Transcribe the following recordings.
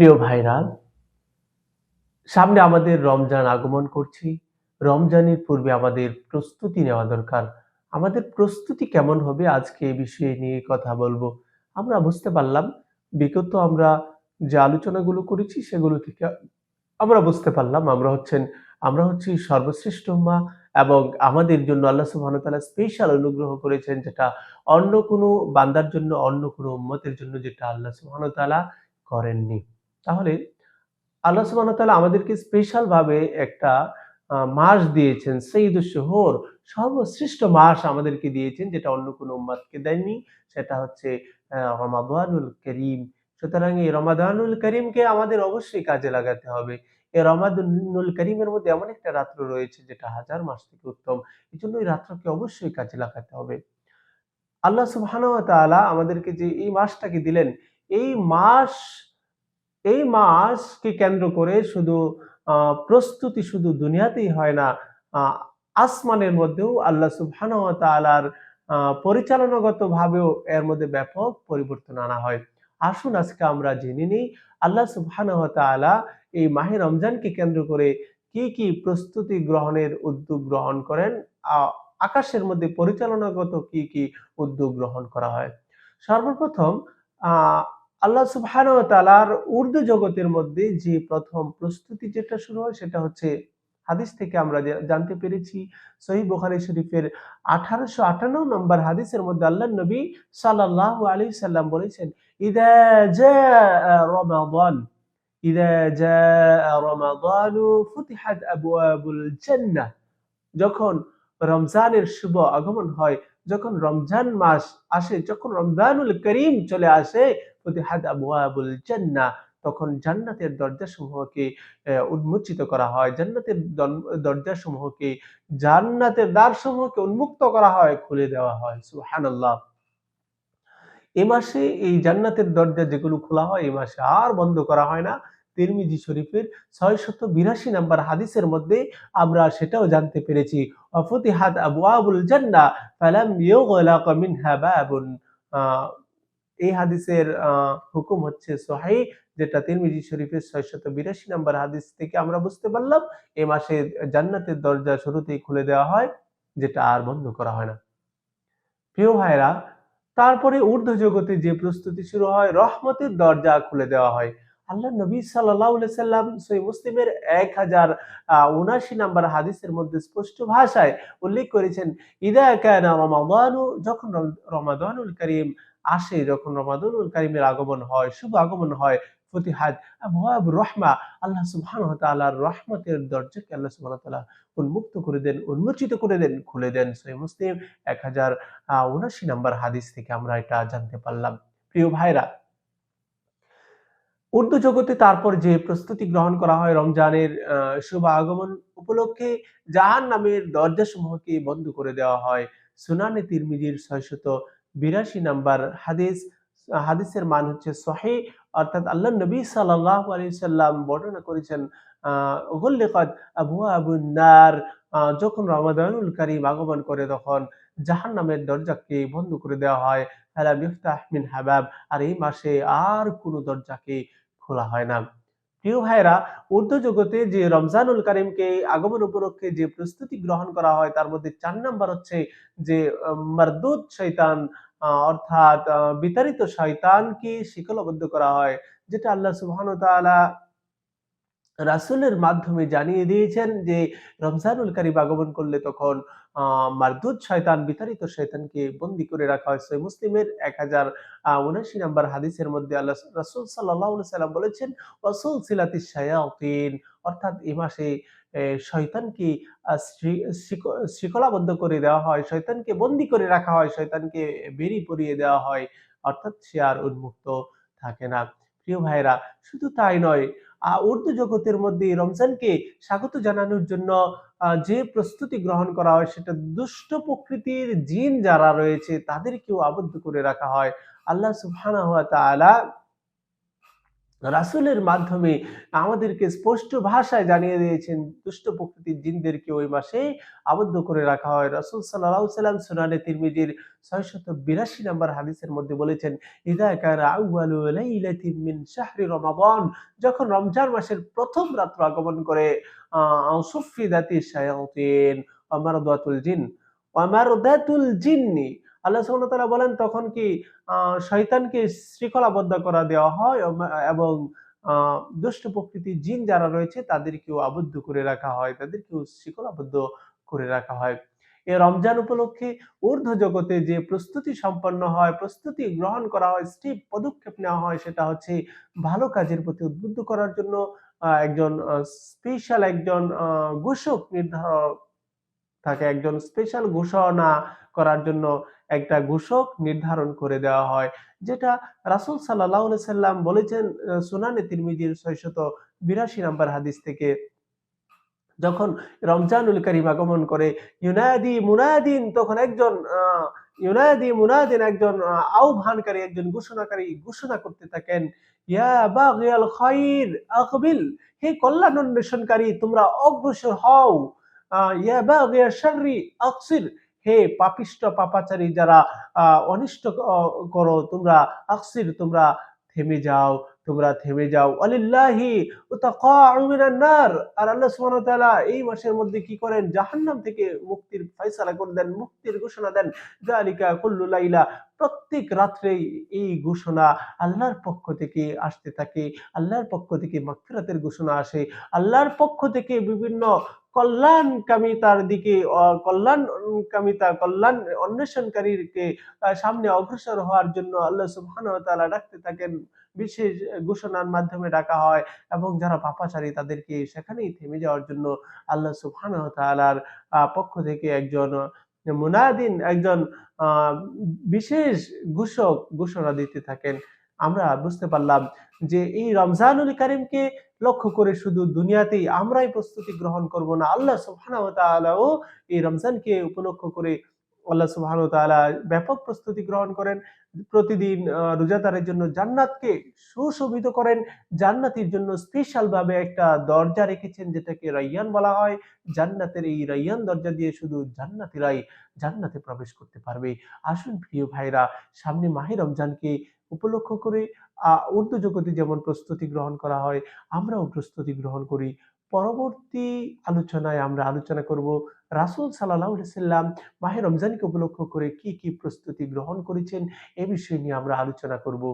প্রিয় ভাইরা সামনে আমাদের রমজান আগমন করছি। রমজানের পূর্বে আমাদের প্রস্তুতি নেওয়া দরকার। আমাদের প্রস্তুতি কেমন হবে আজকে এই বিষয়ে নিয়ে কথা বলব। আমরা বুঝতে পারলাম, বিগত আমরা যে আলোচনাগুলো করেছি সেগুলো থেকে আমরা বুঝতে পারলাম। আমরা হচ্ছেন, আমরা হচ্ছি সর্বশ্রেষ্ঠ উম্মাহ এবং আমাদের জন্য আল্লাহ ওয়া স্পেশাল অনুগ্রহ করেছেন যেটা অন্য কোনো বান্দার জন্য, অন্য কোনো উম্মতের জন্য যেটা আল্লাহ ওয়া করেননি। তাহলে আল্লাহ সুবহানাহু ওয়া তাআলা আমাদেরকে স্পেশাল ভাবে একটা মাস দিয়েছেন সঈদুশ শহর সর্বশ্রেষ্ঠ মাস আমাদেরকে দিয়েছেন, যেটা অন্য কোনো উম্মাদকে দেননি, সেটা হচ্ছে রমাদানুল করিম। সুতরাং এই রমাদানুল করিমকে আমাদের অবশ্যই কাজে লাগাতে হবে। এই রমাদানুল করিমের মধ্যে এমন একটা রাত্র রয়েছে, যেটা হাজার মাস থেকে উত্তম। এই জন্য এই রাত্রকে অবশ্যই কাজে লাগাতে হবে। আল্লাহ তাআলা আমাদেরকে যে এই মাসটাকে দিলেন, এই মাস এই মাসকে কেন্দ্র করে শুধু প্রস্তুতি শুধু দুনিয়াতেই হয় না আসমানের মধ্যেও আল্লাহ সুবহানাহু ওয়া তাআলার পরিচালনাগত ভাবেও এর মধ্যে ব্যাপক পরিবর্তন আনা হয়। আসুন আজকে আমরা জেনে নিই, আল্লাহ সুবহানাহু ওয়া এই মাহে রমজানকে কেন্দ্র করে কি কি প্রস্তুতি গ্রহণের উদ্যোগ গ্রহণ করেন আকাশের মধ্যে পরিচালনাগত কি কি উদ্যোগ গ্রহণ করা হয়। সর্বপ্রথম আল্লাহ সুবহানাহু ওয়া তাআলার উর্দু জগতের মধ্যে যে প্রথম প্রস্তুতি যেটা শুরু হয় সেটা হচ্ছে হাদিস থেকে আমরা জানতে পেরেছি। সহিহ বুখারী শরীফের 1858 নম্বর হাদিসের মধ্যে আল্লাহ নবী সাল্লাল্লাহু আলাইহি সাল্লাম বলেছেন, ইদা যখন রমজানের শুভ আগমন হয়, যখন রমজান মাস আসে, যখন রমজানুল করিম চলে আসে ফতিহাত আবওয়াবুল জান্নাহ। তখন জান্নাতের দরজাসমূহকে আহ, উন্মোচিত করা হয়। জান্নাতের দন- দরজাসমূহকে জান্নাতের দ্বারসমূহকে উন্মুক্ত করা হয় খুলে দেওয়া হয়। সুবহানাল্লাহ। এ মাসে এই জান্নাতের দরজা যেগুলো খোলা হয় এই মাসে আর বন্ধ করা হয় না। তিরমিজি শরীফের ছয় ছয়শত বিরাশি নাম্বার হাদিসের মধ্যে আমরা সেটাও জানতে পেরেছি। অফতিহাত আবওয়াবুল জান্নাহ ফালাম ইউগলাক মিনহা বাবুন। এই হাদিসের হুকুম হচ্ছে সহিহ যেটা তিরমিজি শরীফের ছয়শত বিরাশি নাম্বার হাদিস থেকে আমরা বুঝতে পারলাম এই মাসে জান্নাতের দরজা শুরুতেই খুলে দেওয়া হয়, যেটা আর বন্ধ করা হয় না। প্রিয় ভাইরা তারপরে ঊর্ধ্ব জগতে যে প্রস্তুতি শুরু হয়, রহমতের দরজা খুলে দেওয়া হয়। আল্লাহ নবী সাল্লাম সই মুসলিমের এক হাজার উনাশি নাম্বার হাদিসের মধ্যে স্পষ্ট ভাষায় উল্লেখ করেছেন, ইদা কানা রমাদানু যখন রম- রমাদানুল করিম আসে যখন রমাদানুল করিমের আগমন হয়, শুভ আগমন হয় ফতিহাদ রহমা, আল্লাহ রহমতের দরজাকে আল্লাহ উন্মুক্ত করে দেন, উন্মোচিত করে দেন, খুলে দেন মুসলিম এক হাজার উনাশি হাদিস থেকে আমরা এটা জানতে পারলাম। প্রিয় ভাইরা, উর্দু জগতে তারপর যে প্রস্তুতি গ্রহণ করা হয় রমজানের শুভ আগমন উপলক্ষে জাহান নামের দরজাসমূহকে বন্ধ করে দেওয়া হয়। সুনানে তিরমিজির ছয়শত বিরাশি নাম্বার হাদিস, হাদিসের মান হচ্ছে সহি, অর্থাৎ আল্লাহ নবী সাল্লাল্লাহু আলাইহি সাল্লাম বর্ণনা করেছেন, আহ গুল্লিকাত আবওয়াবুন নার যখন রমাদানুল কারীম আগমন করে তখন জাহান নামের দরজাকে বন্ধ করে দেওয়া হয়, ফালাম ইফতাহ মিন হাবাব, আর এই মাসে আর কোনো দরজাকে খোলা হয় না। প্রিয় ভাইরা উর্দু জগতে যে রমজানুল কারিমকে আগমন উপলক্ষে যে প্রস্তুতি গ্রহণ করা হয়, তার মধ্যে চার নাম্বার হচ্ছে যে, মারদুদ শৈতান অর্থাৎ বিতাড়িত শয়তানকে শিকলবদ্ধ করা হয়, যেটা আল্লাহ সুবাহ রাসূলের মাধ্যমে জানিয়ে দিয়েছেন যে, রমজানুল কারীম আগমন করলে তখন মারদুদ শয়তান, বিতাড়িত শয়তানকে বন্দী করে রাখা হয়। সহিহ মুসলিমের এক হাজার উনাশি নম্বর হাদিসের মধ্যে আল্লাহ রাসূল আলাইহি সাল্লাম বলেছেন, ওয়াসুল সিলাতিশ শায়াতিন অর্থাৎ এই মাসে শয়তানকে শৃঙ্খলাবদ্ধ করে দেওয়া হয়, শয়তানকে বন্দি করে রাখা হয়, শয়তানকে বেরি পরিয়ে দেওয়া হয়, অর্থাৎ সে আর উন্মুক্ত থাকে না। প্রিয় ভাইরা শুধু তাই নয় উর্দু জগতের মধ্যে রমজানকে স্বাগত জানানোর জন্য যে প্রস্তুতি গ্রহণ করা হয় সেটা দুষ্ট প্রকৃতির জিন যারা রয়েছে তাদেরকেও আবদ্ধ করে রাখা হয়। আল্লাহ সুবহানাহু ওয়া তাআলা রাসূলের মাধ্যমে আমাদেরকে স্পষ্ট ভাষায় জানিয়ে দিয়েছেন দুষ্ট প্রকৃতির জিনদেরকে ওই মাসে আবদ্ধ করে রাখা হয়। রাসূল সাল্লাল্লাহু আলাইহি ওয়াসাল্লাম সুনানে তিরমিজির ৬৮২ নম্বর হাদিসের মধ্যে বলেছেন, "ইযা কানা আউয়ালু লাইলাতিন মিন শাহরি রমাদান" যখন রমজান মাসের প্রথম রাত্র আগমন করে সুফিদাতি শায়াতিন ওয়া জিন ওয়া মারদাতুল জিন্নি আল্লাহ সুবহানাহু বলেন তখন কি শয়তানকে শৃঙ্খলাবদ্ধ করা দেওয়া হয় এবং দুষ্ট প্রকৃতির জিন যারা রয়েছে তাদেরকেও আবদ্ধ করে রাখা হয়। তাদেরকেও শৃঙ্খলাবদ্ধ করে রাখা হয়। এ রমজান উপলক্ষে ঊর্ধ্ব জগতে যে প্রস্তুতি সম্পন্ন হয়, প্রস্তুতি গ্রহণ করা হয়, স্টেপ পদক্ষেপ নেওয়া হয় সেটা হচ্ছে ভালো কাজের প্রতি উদ্বুদ্ধ করার জন্য একজন স্পেশাল একজন ঘোষক নির্ধারক থাকে। একজন স্পেশাল ঘোষণা করার জন্য একটা ঘোষক নির্ধারণ করে দেওয়া হয়। যেটা রাসূল আলাইহি সাল্লাম বলেছেন সুনানে তিরমিজির ৬৮২ নম্বর হাদিস থেকে যখন রমজানুল কারীম আগমন করে ইউনাদি মুনাদিন তখন একজন আ ইউনাদি মুনাদিন একজন আহ্বানকারী, একজন ঘোষণাকারী ঘোষণা করতে থাকেন, ইয়া হে কল্যাণ অন্বেষণকারী তোমরা অগ্রসর হও। ইয়া বাগিয়া হে পাপিষ্ট পাপাচারী যারা অনিষ্ট করো তোমরা আকসির তোমরা থেমে যাও, তোমরা থেমে যাও। নার আর আল্লাহ এই মাসের মধ্যে কি করেন? জাহান্নাম থেকে মুক্তির ফায়সালা করে দেন, মুক্তির ঘোষণা দেন। যালিকা কুল্লু লাইলা প্রত্যেক রাত্রেই এই ঘোষণা আল্লাহর পক্ষ থেকে আসতে থাকে। আল্লাহর পক্ষ থেকে মাগফিরাতের ঘোষণা আসে। আল্লাহর পক্ষ থেকে বিভিন্ন কল্যাণকামিতার দিকে অ কল্যাণ অন্বেষণকারীকে সামনে অগ্রসর হওয়ার জন্য আল্লাহ সুবহানাহু ওয়া ডাকতে থাকেন। বিশেষ ঘোষণার মাধ্যমে ডাকা হয় এবং যারা পাপাচারী তাদেরকে সেখানেই থেমে যাওয়ার জন্য আল্লাহ সুবহানাহু ওয়া পক্ষ থেকে একজন মুনাদিন, একজন বিশেষ ঘোষক ঘোষণা দিতে থাকেন। আমরা বুঝতে পারলাম যে এই রমজানুল কারীমকে লক্ষ্য করে শুধু দুনিয়াতেই আমরাই প্রস্তুতি গ্রহণ করব না। আল্লাহ সুবহানাহু এই রমজানকে উপলক্ষ করে আল্লাহ তাআলা ব্যাপক প্রস্তুতি গ্রহণ করেন। প্রতিদিন রোজাদারের জন্য জান্নাতকে সুশোভিত করেন। জান্নাতের জন্য স্পেশাল ভাবে একটা দরজা রেখেছেন যেটাকে রায়্যান বলা হয়। জান্নাতের এই রাইয়ান দরজা দিয়ে শুধু জান্নাতীরাই জান্নাতে প্রবেশ করতে পারবে। আসুন প্রিয় ভাইরা, সামনে মাহে রমজানকে উপলক্ষ করে ঊর্ধ্ব জগতে যেমন প্রস্তুতি গ্রহণ করা হয়, আমরাও প্রস্তুতি গ্রহণ করি। পরবর্তী আলোচনায় আমরা আলোচনা করব রাসূল সাল্লাম মাহে রমজানকে উপলক্ষ করে কি, কি প্রস্তুতি গ্রহণ করেছেন এ বিষয় নিয়ে আমরা আলোচনা করব।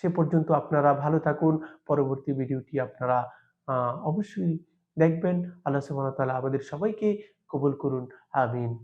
সে পর্যন্ত আপনারা ভালো থাকুন। পরবর্তী ভিডিওটি আপনারা অবশ্যই দেখবেন। আল্লাহ সুবহানাহু ওয়া তাআলা আমাদের সবাইকে কবুল করুন। আমিন।